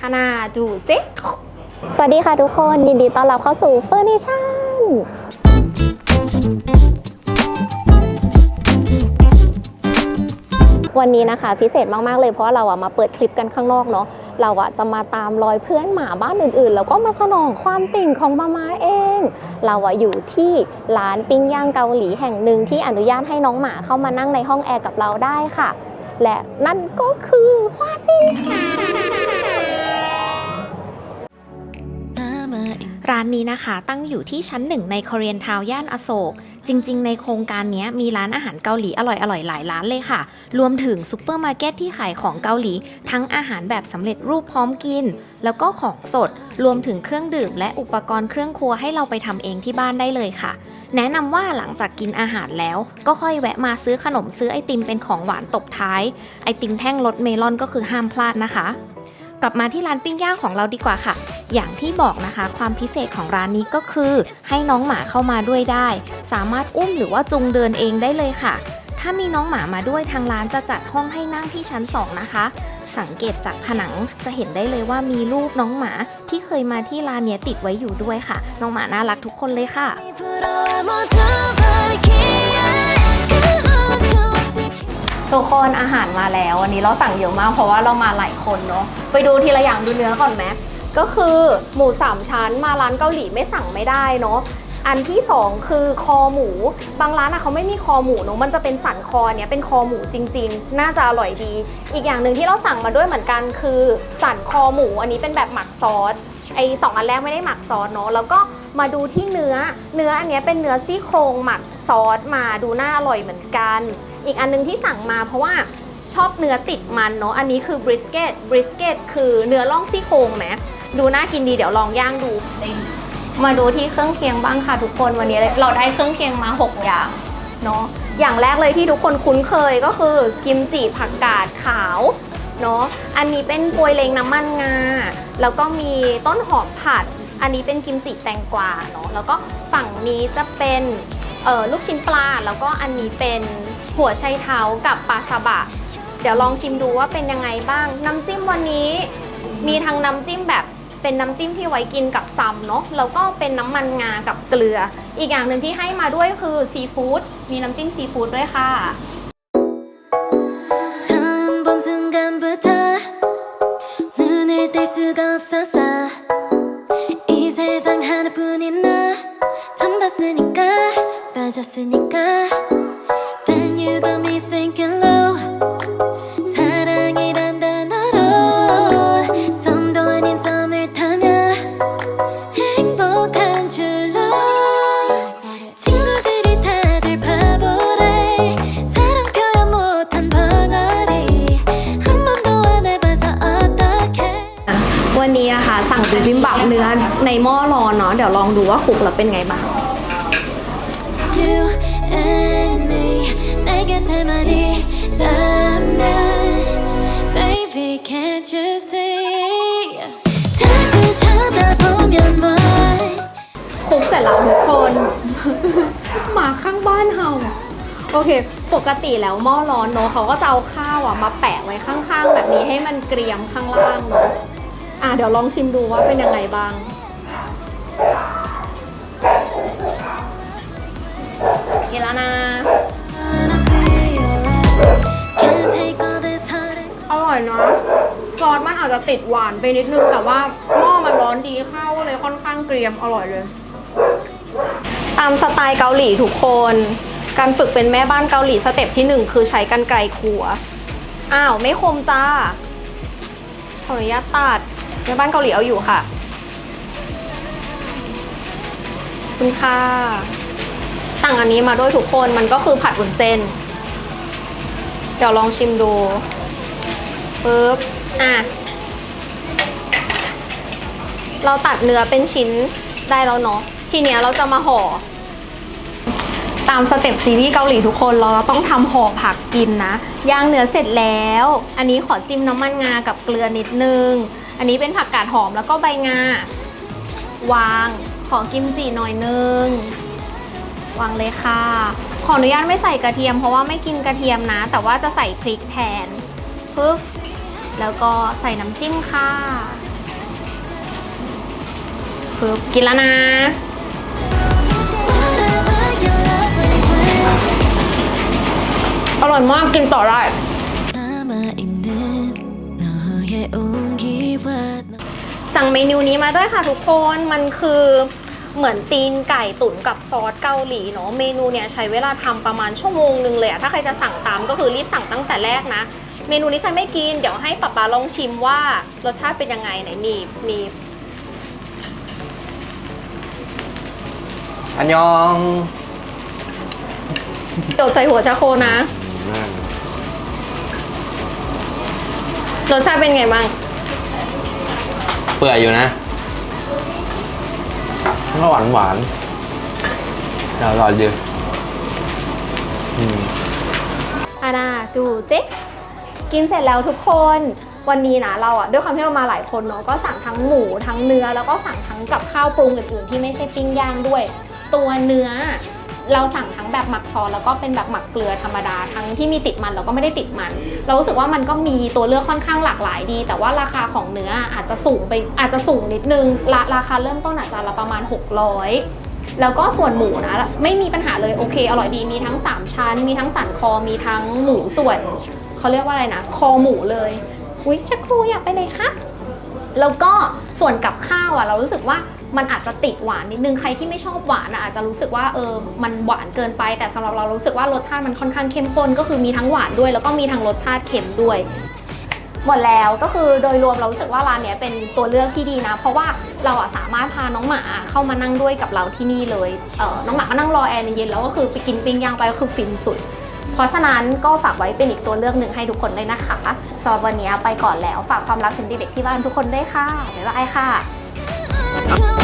คณาดูซิสวัสดีค่ะทุกคนยินดีต้อนรับเข้าสู่เฟอร์นิชั่นวันนี้นะคะพิเศษมาก ๆ เลยเพราะเราอะมาเปิดคลิปกันข้างนอกเนาะเราอะจะมาตามรอยเพื่อนหมาบ้านอื่นๆ แล้วก็มาสนองความติ่งของมาม่าเอง เราอะอยู่ที่ร้านปิ้งย่างเกาหลีแห่งหนึ่งที่อนุญาตให้น้องหมาเข้ามานั่งในห้องแอร์กับเราได้ค่ะ และนั่นก็คือฮวาซินค่ะานนี้นะคะ ตั้งอยู่ที่ชั้นหนึ่งใน Korean Town ย่านอโศก จริง ๆ ในโครงการนี้มีร้านอาหารเกาหลีอร่อยๆ หลายร้านเลยค่ะ รวมถึงซูเปอร์มาร์เก็ตที่ขายของเกาหลี ทั้งอาหารแบบสำเร็จรูปพร้อมกิน แล้วก็ของสด รวมถึงเครื่องดื่มและอุปกรณ์เครื่องครัวให้เราไปทำเองที่บ้านได้เลยค่ะ แนะนำว่าหลังจากกินอาหารแล้ว ก็ค่อยแวะมาซื้อขนมซื้อไอติมเป็นของหวานตบท้าย ไอติมแท่งรสเมลอนก็คือห้ามพลาดนะคะ กลับมาที่ร้านปิ้งย่างของเราดีกว่าค่ะ อย่างที่บอกนะคะ ความพิเศษของร้านนี้ก็คือ ให้น้องหมาเข้ามาด้วยได้ สามารถอุ้มหรือว่าจูงเดินเองได้เลยค่ะ ถ้ามีน้องหมามาด้วยทางร้านจะจัดห้องให้นั่งที่ชั้น 2 นะคะ สังเกตจากผนังจะเห็นได้เลยว่ามีรูปน้องหมาที่เคยมาที่ร้านเนี้ยติดไว้อยู่ด้วยค่ะ น้องหมาน่ารักทุกคนเลยค่ะทุกคนอาหารมาแล้ววันนี้เราสั่งเยอะมากเพราะว่าเรามาหลายคนเนาะไปดูทีละอย่างดูเนื้อก่อนไหม ก็คือหมูสามชั้นมาร้านเกาหลีไม่สั่งไม่ได้เนาะอันที่สองคือคอหมู บางร้านอะเขาไม่มีคอหมูเนาะมันจะเป็นสันคอเนี่ยเป็นคอหมูจริง ๆ น่าจะอร่อยดี อีกอย่างหนึ่งที่เราสั่งมาด้วยเหมือนกันคือสันคอหมูอันนี้เป็นแบบหมักซอสไอสองอันแรกไม่ได้หมักซอสเนาะแล้วก็มาดูที่เนื้อเนื้ออันเนี้ยเป็นเนื้อซี่โครงหมักซอสมาดูน่าอร่อยเหมือนกัน อีกอันนึงที่สั่งมาเพราะว่าชอบเนื้อติดมันเนาะอันนี้คือบริสเกตบริสเกตคือเนื้อล่องซี่โครงไหม ดูน่ากินดีเดี๋ยวลองย่างดู มาดูที่เครื่องเคียงบ้างค่ะทุกคนวันนี้เราได้เครื่องเคียงมา 6 อย่างเนาะอย่างแรกเลยที่ทุกคนคุ้นเคยก็คือกิมจิผักกาดขาวเนาะอันนี้เป็นปวยเลงน้ำมันงา แล้วก็มีต้นหอมผัด อันนี้เป็นกิมจิแตงกวาเนาะแล้วก็ฝั่งนี้จะเป็นลูกชิ้นปลา แล้วก็อันนี้เป็นหัวไชเท้ากับปลาซาบะ เดี๋ยวลองชิมดูว่าเป็นยังไงบ้าง น้ำจิ้มวันนี้มีทั้งน้ำจิ้มแบบ เป็นน้ำจิ้มที่ไว้กินกับซัมเนาะ แล้วก็เป็นน้ำมันงากับเกลือ อีกอย่างหนึ่งที่ให้มาด้วยคือซีฟู้ด มีน้ำจิ้มซีฟู้ดด้วยค่ะ 처음 본 순간부터 눈을 뗄 수가 없었어 이 세상 하나뿐인 너 처음 봤으니까 빠졌으니까 Then you got me sinking low บิมบับเนื้อในหม้อร้อนเนาะเดี๋ยวลองดูว่าคลุกแล้วเป็นไงบ้าง คลุกเสร็จแล้วทุกคน หมาข้างบ้านเห่าโอเค ปกติแล้วหม้อร้อนเนาะเขาก็จะเอาข้าวอะมาแปะไว้ข้างๆ แบบนี้ให้มันเกรียมข้างล่างเนาะ อะเดี๋ยวลองชิมดูว่าเป็นยังไงบ้าง กินแล้วนะ Wanna be alright Can't take all this heartache อร่อยนะซอสมันอาจจะติดหวานไปนิดนึงแต่ว่าหม้อมันร้อนดีเข้าเลยค่อนข้างเกรียมอร่อยเลย ตามสไตล์เกาหลีทุกคน การฝึกเป็นแม่บ้านเกาหลีสเต็ปที่หนึ่งคือใช้กันไกลขัว อ้าว ไม่คมจ้า ขออนุญาตตัด แม่บ้านเกาหลีเอาอยู่ค่ะ คุณค่ะ สั่งอันนี้มาด้วยทุกคนมันก็คือผัดวุ้นเส้น เดี๋ยวลองชิมดูปึ๊บอะ เราตัดเนื้อเป็นชิ้นได้แล้วเนาะทีเนี้ยเราจะมาห่อตามสเต็ปซีรีส์เกาหลีทุกคนเราต้องทำห่อผักกินนะย่างเนื้อเสร็จแล้ว อันนี้ขอจิ้มน้ำมันงากับเกลือนิดนึง อันนี้เป็นผักกาดหอมแล้วก็ใบงา วางของกิมจิหน่อยนึง วางเลยค่ะ ขออนุญาตไม่ใส่กระเทียมเพราะว่าไม่กินกระเทียมนะ แต่ว่าจะใส่พริกแทนปึ๊บแล้วก็ใส่น้ำจิ้มค่ะคือกินแล้วนะอร่อยมากกินต่อได้ เมนูนี้มาด้วยค่ะทุกคนมันคือเหมือนตีนไก่ตุ๋นกับซอสเกาหลีเนาะเมนูเนี่ยใช้เวลาทำประมาณชั่วโมงหนึ่งเลยอะถ้าใครจะสั่งตามก็คือรีบสั่งตั้งแต่แรกนะ เมนูนี้ใส่ไม่กิน เดี๋ยวให้ป๊าป๊าลองชิมว่ารสชาติเป็นยังไงไหนมีมีอันยองเดี๋ยวใส่หัวชาโคนะรสชาติเป็นไงบ้างเปื่อยอยู่นะก็หวานหวานๆอร่อยดีอืมอานาดูสิกินเสร็จแล้วทุกคนวันนี้นะเราอะด้วยความที่เรามาหลายคนเนาะก็สั่งทั้งหมูทั้งเนื้อแล้วก็สั่งทั้งกับข้าวปรุงอื่นๆที่ไม่ใช่ปิ้งย่างด้วย ตัวเนื้อ เราสั่งทั้งแบบหมักซอสแล้วก็เป็นแบบหมักเกลือธรรมดา ทั้งที่มีติดมันแล้วก็ไม่ได้ติดมัน เรารู้สึกว่ามันก็มีตัวเลือกค่อนข้างหลากหลายดี แต่ว่าราคาของเนื้ออาจจะสูงไปอาจจะสูงนิดนึงราราคาเริ่มต้นอาจจะละประมาณ 600แล้วก็ส่วนหมูนะไม่มีปัญหาเลยโอเค อร่อยดีมีทั้ง 3 ชั้น มีทั้งสันคอมีทั้งหมูส่วนเขาเรียกว่าอะไรนะ คอหมูเลยวิชักครูอยากไปไหนคะแล้วก็ส่วนกับข้าวอะ เรารู้สึกว่า มันอาจจะติดหวานนิดนึงใครที่ไม่ชอบหวานอะอาจจะรู้สึกว่าเออมันหวานเกินไปแต่สำหรับเรารู้สึกว่ารสชาติมันค่อนข้างเข้มข้นก็คือมีทั้งหวานด้วย แล้วก็มีทั้งรสชาติเค็มด้วยหมดแล้วก็คือโดยรวมเรารู้สึกว่าร้านนี้เป็นตัวเลือกที่ดีนะ เพราะว่าเราอะสามารถพาน้องหมาเข้ามานั่งด้วยกับเราที่นี่เลยเออน้องหมาก็นั่งรอแอร์เย็นๆแล้วก็คือไปกินปิ้งย่างไปก็คือฟินสุด เพราะฉะนั้นก็ฝากไว้เป็นอีกตัวเลือกหนึ่งให้ทุกคนด้วยนะคะสำหรับวันนี้ไปก่อนแล้วฝากความรักถึงเด็กๆที่บ้านทุกคนด้วยค่ะบ๊ายบายค่ะ